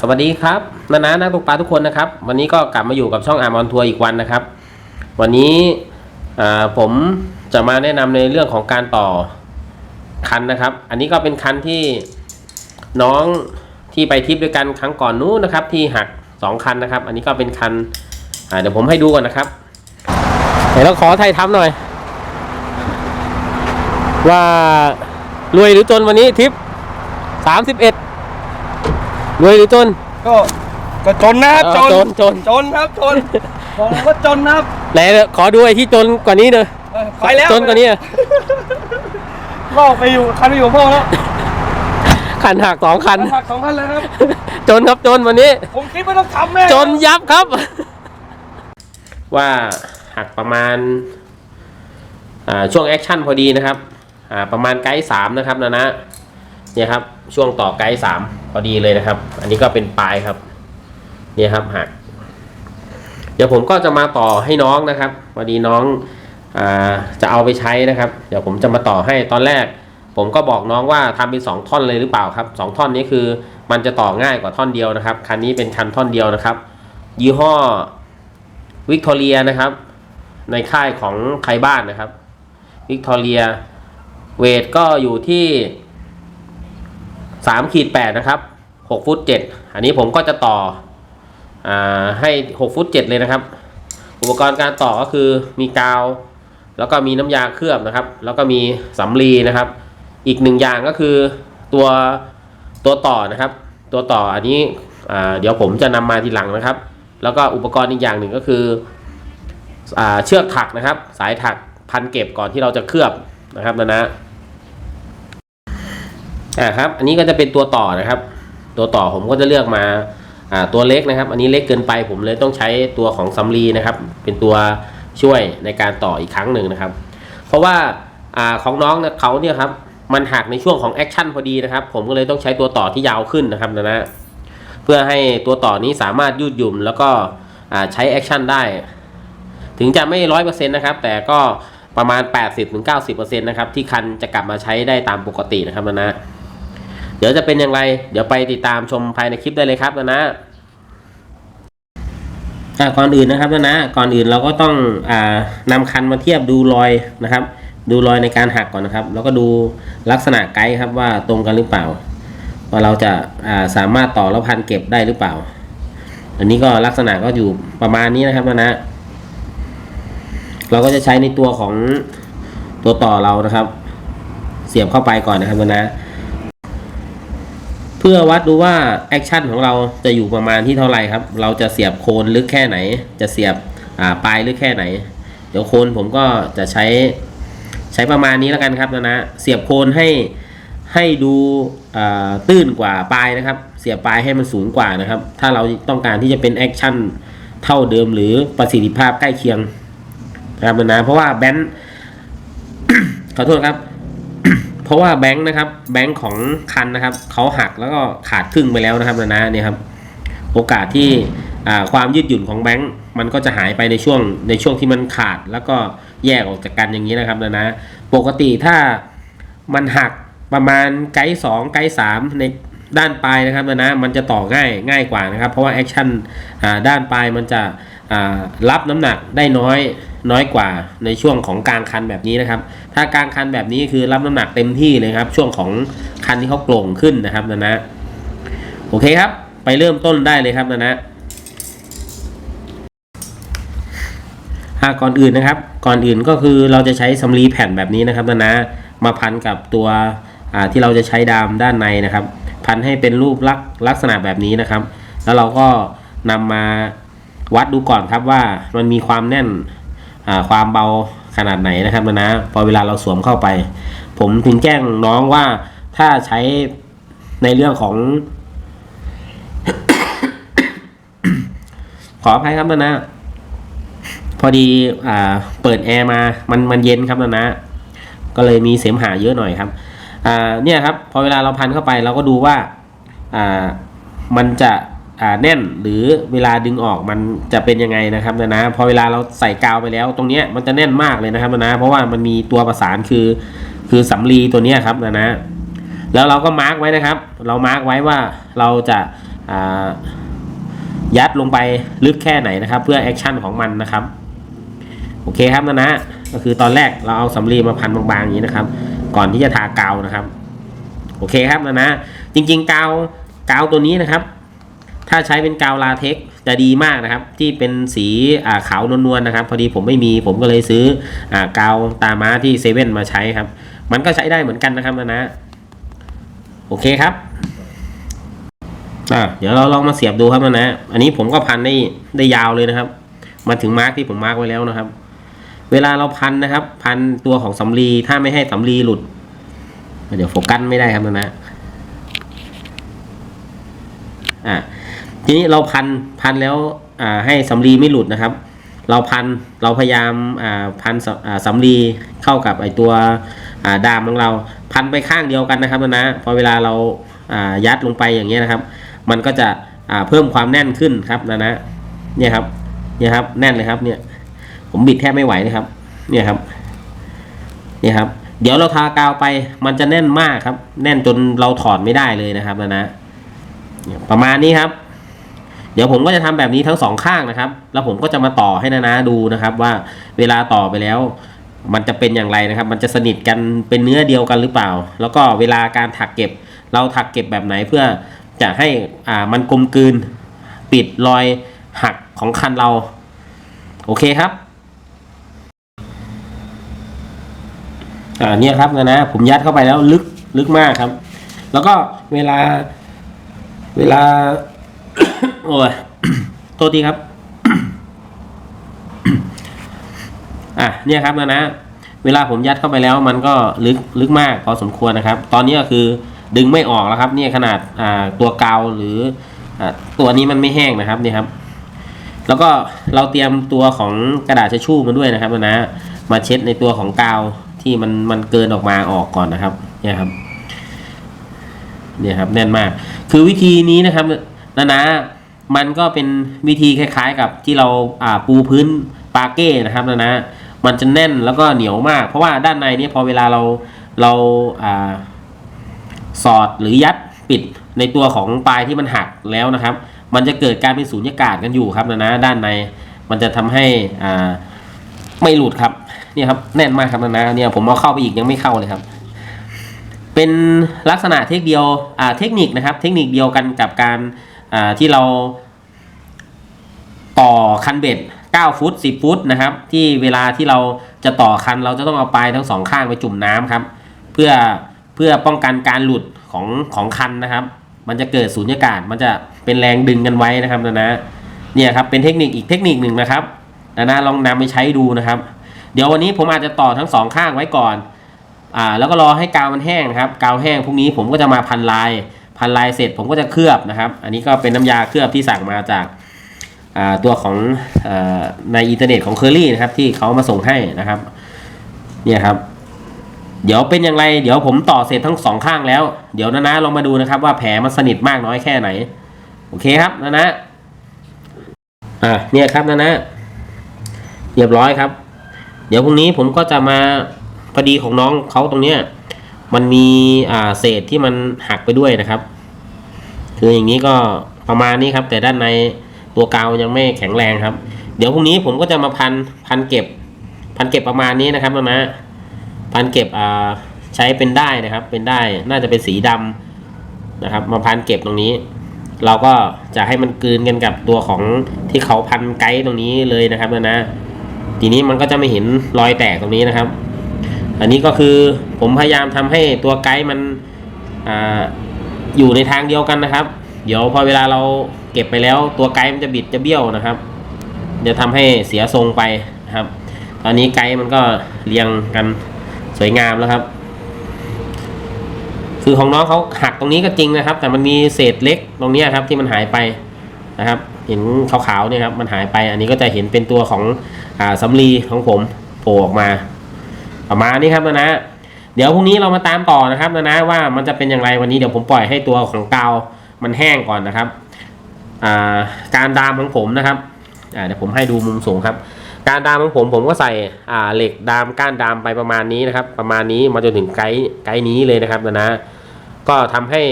สวัสดีครับนานานักตกปลาทุกคนนะครับ วันนี้ก็กลับมาอยู่กับช่องอาร์มอนทัวร์อีกวันนะครับ วันนี้ผมจะมาแนะนำในเรื่องของการต่อคันนะครับ อันนี้ก็เป็นคันที่น้องที่ไปทริปด้วยกันครั้งก่อนนู้นนะครับ ที่หักสองคันนะครับ อันนี้ก็เป็นคันเดี๋ยวผมให้ดูก่อนนะครับเดี๋ยวเราขอไทยทำหน่อย ว่ารวยหรือจนวันนี้ทริปสามสิบเอ็ด รวยหรือจน ก็ก็จนนะครับเออจน จนจน จนครับจนบอกเลยว่าจนนะครับไหนขอดูไอ้ที่จนกว่านี้เนอะเออไปแล้วจนกว่านี้อะลอกไปอยู่คันไปอยู่กับพ่อแล้วคันหักสองคัน หักสองคันเลยครับ จนครับจนวันนี้ ผมคิดว่าต้องทำแน่จนยับครับ ว่าหักประมาณอ่าช่วงแอคชั่นพอดีนะครับอ่าประมาณไกด์สามนะครับนะนะเนี่ยครับช่วงต่อไกด์สามพอดีเลยนะครับ อันนี้ก็เป็นปลายครับ เนี่ยครับหัก เดี๋ยวผมก็จะมาต่อให้น้องนะครับพอดีน้องอาจะเอาไปใช้นะครับ เดี๋ยวผมจะมาต่อให้ตอนแรก ผมก็บอกน้องว่าทำเป็นสองท่อนเลยหรือเปล่าครับสองท่อนนี้คือมันจะต่อง่ายกว่าท่อนเดียวนะครับ คันนี้เป็นคันท่อนเดียวนะครับ ยี่ห้อวิกตอเรียนะครับ ในค่ายของไทยบ้านนะครับวิกตอเรียเวทก็อยู่ที่ สามขีดแปดนะครับหกฟุตเจ็ดอันนี้ผมก็จะต่ออให้6ฟุต7เลยนะครับ อุปกรณ์การต่อก็คือมีกาว แล้วก็มีน้ำยาเคลือบนะครับ แล้วก็มีสำลีนะครับ อีกหนึ่งอย่างก็คือตัวตัวต่อนะครับ ตัวต่ออันนี้เดี๋ยวผมจะนำมาทีหลังนะครับ แล้วก็อุปกรณ์อีกอย่างหนึ่งก็คืออเชือกถักนะครับ สายถักพันเก็บก่อนที่เราจะเคลือบนะครับนะนะ อ่าครับ อันนี้ก็จะเป็นตัวต่อนะครับ ตัวต่อผมก็จะเลือกมาอ่าตัวเล็กนะครับ อันนี้เล็กเกินไปผมเลยต้องใช้ตัวของสำลีนะครับ เป็นตัวช่วยในการต่ออีกครั้งหนึ่งนะครับ เพราะว่าอ่าของน้องเนี่ยเขาเนี่ยครับมันหักในช่วงของแอคชั่นพอดีนะครับ ผมก็เลยต้องใช้ตัวต่อที่ยาวขึ้นนะครับนะนะเพื่อให้ตัวต่อนี้สามารถยืดหยุ่นแล้วก็อ่าใช้แอคชั่นได้ ถึงจะไม่ร้อยเปอร์เซ็นต์นะครับ แต่ก็ประมาณ 80-90%นะครับ ที่คันจะกลับมาใช้ได้ตามปกตินะครับนะนะ เดี๋ยวจะเป็นอย่างไร เดี๋ยวไปติดตามชมภายในคลิปได้เลยครับนะนะอะก่อนอื่นนะครับนะนะ ก่อนอื่นเราก็ต้องอานำคันมาเทียบดูรอยนะครับ ดูรอยในการหักก่อนนะครับ แล้วก็ดูลักษณะไกด์ครับว่าตรงกันหรือเปล่า ว่าเราจะอ่าสามารถต่อแล้วพันเก็บได้หรือเปล่า อันนี้ก็ลักษณะก็อยู่ประมาณนี้นะครับนะนะ เราก็จะใช้ในตัวของตัวต่อเรานะครับ เสียบเข้าไปก่อนนะครับนะนะ เพื่อวัดดูว่าแอคชั่นของเราจะอยู่ประมาณที่เท่าไหร่ครับ เราจะเสียบโคนลึกแค่ไหน จะเสียบอ่าปลายลึกแค่ไหน เดี๋ยวโคนผมก็จะใช้ใช้ประมาณนี้แล้วกันครับนะนะเสียบโคนให้ให้ดูอ่าตื้นกว่าปลายนะครับ เสียบปลายให้มันสูงกว่านะครับ ถ้าเราต้องการที่จะเป็นแอคชั่นเท่าเดิมหรือประสิทธิภาพใกล้เคียงนะครับนะเพราะว่าแบนขอโทษครับ เพราะว่าแบงค์นะครับแบงค์ของคันนะครับเขาหักแล้วก็ขาดครึ่งไปแล้วนะครับนะนะเนี่ยครับโอกาสที่ความยืดหยุ่นของแบงค์มันก็จะหายไปในช่วงในช่วงที่มันขาดแล้วก็แยกออกจากกันอย่างนี้นะครับนะนะปกติถ้ามันหักประมาณไกด์สองไกด์สามใน ด้านปลายนะครับนะนะมันจะต่อง่ายง่ายกว่านะครับ เพราะว่าแอคชั่นด้านปลายมันจะรับน้ำหนักได้น้อยน้อยกว่าในช่วงของกลางคันแบบนี้นะครับ ถ้ากลางคันแบบนี้คือรับน้ำหนักเต็มที่เลยครับ ช่วงของคันที่เขาโปร่งขึ้นนะครับนะนะโอเคครับ ไปเริ่มต้นได้เลยครับนะนะอ่าก่อนอื่นนะครับ ก่อนอื่นก็คือเราจะใช้สำลีแผ่นแบบนี้นะครับนะนะมาพันกับตัวที่เราจะใช้ดามด้านในนะครับ พันให้เป็นรูปลักษณ์ลักษณะแบบนี้นะครับ แล้วเราก็นำมาวัดดูก่อนครับว่ามันมีความแน่นความเบาขนาดไหนนะครับนะ พอเวลาเราสวมเข้าไป ผมถึงแจ้งน้องว่าถ้าใช้ในเรื่องของ ขออภัยครับนะนะพอดีอ่าเปิดแอร์มา มันมันเย็นครับนะนะ ก็เลยมีเสมหะเยอะหน่อยครับ เนี่ยครับพอเวลาเราพันเข้าไปเราก็ดูว่ามันจะแน่นหรือเวลาดึงออกมันจะเป็นยังไงนะครับนะนะพอเวลาเราใส่กาวไปแล้ว ตรงนี้มันจะแน่นมากเลยนะครับนะนะเพราะว่ามันมีตัวประสานคือคือสำลีตัวนี้ครับนะนะแล้วเราก็มาร์กไว้นะครับ เรามาร์กไว้ว่าเราจะายัดลงไปลึกแค่ไหนนะครับ เพื่อแอคชั่นของมันนะครับโอเคครับนะนะก็คือตอนแรกเราเอาสำลีมาพันบางๆอย่างนี้นะครับ ก่อนที่จะทากาวนะครับ โอเคครับนะนะจริงๆกาวกาวตัวนี้นะครับ ถ้าใช้เป็นกาวลาเท็กจะดีมากนะครับ ที่เป็นสีาขาวนวลๆนะครับ พอดีผมไม่มีผมก็เลยซื้ออกาวตาม้าที่เซเว่นมาใช้ครับ มันก็ใช้ได้เหมือนกันนะครับนะนะโอเคครับอ่าเดี๋ยวเราลองมาเสียบดูครับนะนะ อันนี้ผมก็พันได้ได้ยาวเลยนะครับ มาถึงมาร์กที่ผมมาร์กไว้แล้วนะครับ เวลาเราพันนะครับ พันตัวของสำลีถ้าไม่ให้สำลีหลุด เดี๋ยวโฟกัสไม่ได้ครับนะนะอ่าทีนี้เราพันพันแล้วอ่าให้สำลีไม่หลุดนะครับ เราพันเราพยายามอ่าพันสอ่าสำลีเข้ากับไอตัวอ่าดามของเรา พันไปข้างเดียวกันนะครับนะพอเวลาเราอ่ายัดลงไปอย่างเงี้ยนะครับ มันก็จะอ่าเพิ่มความแน่นขึ้นครับนะนะเนี่ยครับเนี่ยครับแน่นเลยครับเนี่ย ผมบิดแทบไม่ไหวเลยครับ เนี่ยครับ เนี่ยครับ เดี๋ยวเราทากาวไป มันจะแน่นมากครับ แน่นจนเราถอดไม่ได้เลยนะครับนะนะประมาณนี้ครับ เดี๋ยวผมก็จะทำแบบนี้ทั้งสองข้างนะครับ แล้วผมก็จะมาต่อให้นานาดูนะครับ ว่าเวลาต่อไปแล้ว มันจะเป็นอย่างไรนะครับ มันจะสนิทกันเป็นเนื้อเดียวกันหรือเปล่า แล้วก็เวลาการถักเก็บ เราถักเก็บแบบไหนเพื่อจะให้อ่ามันกลมกลืน ปิดรอยหักของคันเรา โอเคครับ อ่าเนี่ยครับนะนะผมยัดเข้าไปแล้วลึกลึกมากครับ แล้วก็เวลา เวลา โอ้ยโทษทีครับ อะเนี่ยครับนะนะ เวลาผมยัดเข้าไปแล้ว มันก็ลึกลึกมากพอสมควรนะครับ ตอนนี้ก็คือดึงไม่ออกแล้วครับ เนี่ยขนาดอ่าตัวกาวหรืออ่าตัวนี้มันไม่แห้งนะครับเนี่ยครับ แล้วก็เราเตรียมตัวของกระดาษทิชชู่มาด้วยนะครับนะนะมาเช็ดในตัวของกาว ที่มันมันเกินออกมาออกก่อนนะครับเนี่ยครับเนี่ยครับแน่นมาก คือวิธีนี้นะครับนะนะมันก็เป็นวิธีคล้ายๆกับที่เราอ่าปูพื้นปาเก้นะครับนะนะมันจะแน่นแล้วก็เหนียวมาก เพราะว่าด้านในนี่ยพอเวลาเราเราอ่าสอดหรือยัดปิดในตัวของปลายที่มันหักแล้วนะครับ มันจะเกิดการเป็นสูญญากาศกันอยู่ครับนะนะด้านในมันจะทำให้อ่าไม่หลุดครับ เนี่ยครับแน่นมากครับนะนะเนี่ยผมเอาเข้าไปอีกยังไม่เข้าเลยครับ เป็นลักษณะเทคเดียวอ่าเทคนิคนะครับ เทคนิคเดียวกันกับการอ่าที่เรา ต่อคันเบ็ด9ฟุต10 ฟุตนะครับ ที่เวลาที่เราจะต่อคันเราจะต้องเอาปลายทั้งสองข้างไปจุ่มน้ำครับ เพื่อเพื่อป้องกันการหลุดของของคันนะครับ มันจะเกิดสูญญากาศมันจะเป็นแรงดึงกันไว้นะครับนะนะเนี่ยครับเป็นเทคนิคอีกเทคนิคหนึ่งนะครับนะนะลองนำไปใช้ดูนะครับ เดี๋ยววันนี้ผมอาจจะต่อทั้งสองข้างไว้ก่อนอ่าแล้วก็รอให้กาวมันแห้งนะครับ กาวแห้งพรุ่งนี้ผมก็จะมาพันลาย พันลายเสร็จผมก็จะเคลือบนะครับ อันนี้ก็เป็นน้ำยาเคลือบที่สั่งมาจากอ่าตัวของอาในอินเทอร์เน็ตของเคอรี่นะครับที่เขามาส่งให้นะครับเนี่ยครับ เดี๋ยวเป็นอย่างไร เดี๋ยวผมต่อเสร็จทั้งสองข้างแล้ว เดี๋ยวนะนะลองมาดูนะครับ ว่าแผลมันสนิทมากน้อยแค่ไหน โอเคครับนะนะอ่าเนี่ยครับนะนะเรียบร้อยครับ เดี๋ยวพรุ่งนี้ผมก็จะมาพอดีของน้องเขาตรงเนี้ยมันมีอ่าเศษที่มันหักไปด้วยนะครับ คืออย่างนี้ก็ประมาณนี้ครับ แต่ด้านในตัวกาวยังไม่แข็งแรงครับ เดี๋ยวพรุ่งนี้ผมก็จะมาพันพันเก็บ พันเก็บประมาณนี้นะครับนะนะพันเก็บอ่าใช้เป็นได้นะครับ เป็นได้น่าจะเป็นสีดำนะครับ มาพันเก็บตรงนี้ เราก็จะให้มันกลืนกันกับตัวของที่เขาพันไกด์ตรงนี้เลยนะครับนะนะ ทีนี้มันก็จะไม่เห็นรอยแตกตรงนี้นะครับ อันนี้ก็คือผมพยายามทำให้ตัวไกด์มันออยู่ในทางเดียวกันนะครับ เดี๋ยวพอเวลาเราเก็บไปแล้วตัวไกด์มันจะบิดจะเบี้ยวนะครับ จะทำให้เสียทรงไปนะครับ ตอนนี้ไกด์มันก็เรียงกันสวยงามแล้วครับ คือของน้องเขาหักตรงนี้ก็จริงนะครับ แต่มันมีเศษเล็กตรงนี้ครับที่มันหายไปนะครับ เห็นขาวๆเนี่ยครับมันหายไป อันนี้ก็จะเห็นเป็นตัวของ อ่าสำลีของผมโผล่ออกมาประมาณนี้ครับนะนะเดี๋ยวพรุ่งนี้เรามาตามต่อนะครับนะนะว่ามันจะเป็นอย่างไรวันนี้เดี๋ยวผมปล่อยให้ตัวของกาวมันแห้งก่อนนะครับอ่าการดามของผมนะครับอ่าเดี๋ยวผมให้ดูมุมสูงครับ การดามของผมผมก็ใส่อ่าเหล็กดามก้านดามไปประมาณนี้นะครับ ประมาณนี้มาจนถึงไกด์ไกด์นี้เลยนะครับนะนะก็ทำให้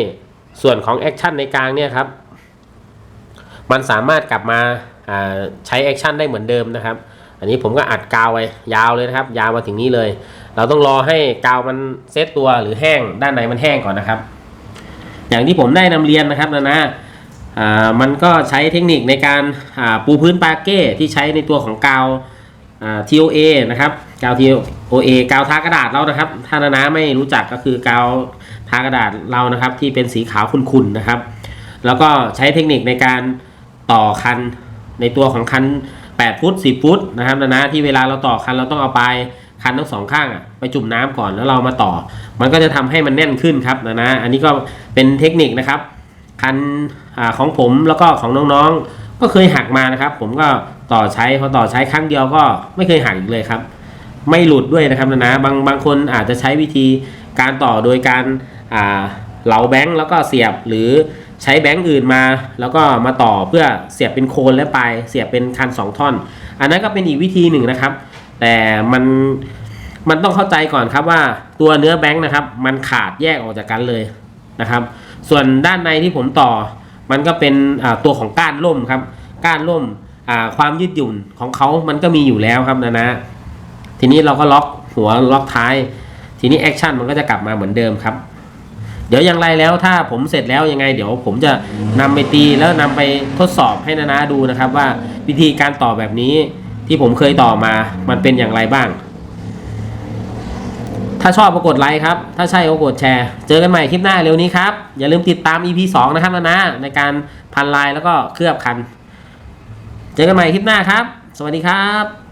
ส่วนของแอคชั่นในกลางเนี่ยครับ มันสามารถกลับมาอ่าใช้แอคชั่นได้เหมือนเดิมนะครับ อันนี้ผมก็อัดกาวไว้ยาวเลยนะครับ ยาวมาถึงนี้เลย เราต้องรอให้กาวมันเซตตัวหรือแห้งด้านในมันแห้งก่อนนะครับ อย่างที่ผมได้นำเรียนนะครับนะนะมันก็ใช้เทคนิคในการปูพื้นปาเก้ที่ใช้ในตัวของกาว TOA นะครับกาว TOA กาวทากระดาษเรานะครับ ถ้านานาไม่รู้จักก็คือกาวทากระดาษเรานะครับ ที่เป็นสีขาวขุ่นๆนะครับ แล้วก็ใช้เทคนิคในการต่อคันในตัวของคัน 8 ฟุต 10 ฟุตนะครับนะนะที่เวลาเราต่อคันเราต้องเอาปลายคันทั้งสองข้างอะไปจุ่มน้ำก่อนแล้วเรามาต่อ มันก็จะทำให้มันแน่นขึ้นครับนะนะอันนี้ก็เป็นเทคนิคนะครับ คันอของผมแล้วก็ของน้องๆ ก็เคยหักมานะครับ ผมก็ต่อใช้พอต่อใช้ครั้งเดียวก็ไม่เคยหักอีกเลยครับ ไม่หลุดด้วยนะครับนะนะบางบางคนอาจจะใช้วิธีการต่อโดยการเหลาแบงค์แล้วก็เสียบหรือ ใช้แบงค์อื่นมา แล้วก็มาต่อเพื่อเสียบเป็นโคนและปลายเสียบเป็นคันสองท่อน อันนั้นก็เป็นอีกวิธีหนึ่งนะครับ แต่มันมันต้องเข้าใจก่อนครับว่าตัวเนื้อแบงค์นะครับ มันขาดแยกออกจากกันเลยนะครับ ส่วนด้านในที่ผมต่อ มันก็เป็นตัวของก้านล่มครับ ก้านล่มความยืดหยุ่นของเขามันก็มีอยู่แล้วครับนะนะทีนี้เราก็ล็อกหัวล็อกท้าย ทีนี้แอคชั่นมันก็จะกลับมาเหมือนเดิมครับ เดี๋ยวอย่างไรแล้วถ้าผมเสร็จแล้วยังไง เดี๋ยวผมจะนำไปตีแล้วนำไปทดสอบให้นานาดูนะครับ ว่าวิธีการต่อแบบนี้ที่ผมเคยต่อมา มันเป็นอย่างไรบ้าง ถ้าชอบก็กดไลค์ครับ ถ้าใช่ก็กดแชร์ เจอกันใหม่คลิปหน้าเร็วนี้ครับ อย่าลืมติดตาม EP 2 นะครับนานาในการพันลายแล้วก็เคลือบคัน เจอกันใหม่คลิปหน้าครับ สวัสดีครับ